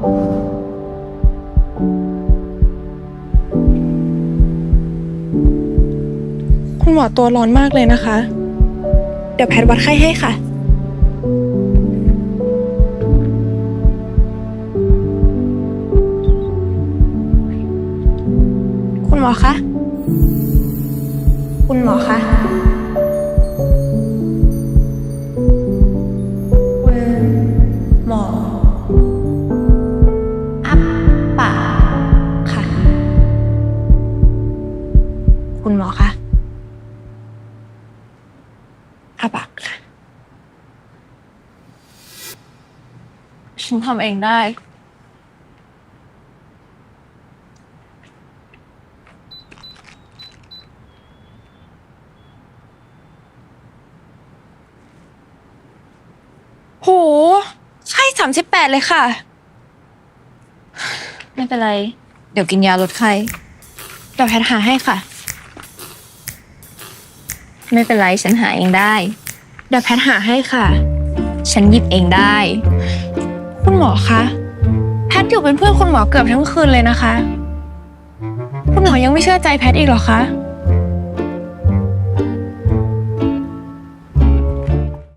คุณหมอตัวร้อนมากเลยนะคะ เดี๋ยวแพทย์วัดไข้ให้ค่ะ คุณหมอคะ คุณหมอคะ คุณหมอคะอัปปากค่ะ ฉันทำเองได้ โหไข้สามสิบแปดเลยค่ะ ไม่เป็นไร เดี๋ยวกินยาลดไข้เดี๋ยวแพทย์หาให้ค่ะ ไม่เป็นไรฉันหาเองได้ เดี๋ยวแพทย์หาให้ค่ะ ฉันหยิบเองได้ คุณหมอคะแพทย์อยู่เป็นเพื่อนคุณหมอเกือบทั้งคืนเลยนะคะ คุณหมอยังไม่เชื่อใจแพทย์อีกเหรอคะ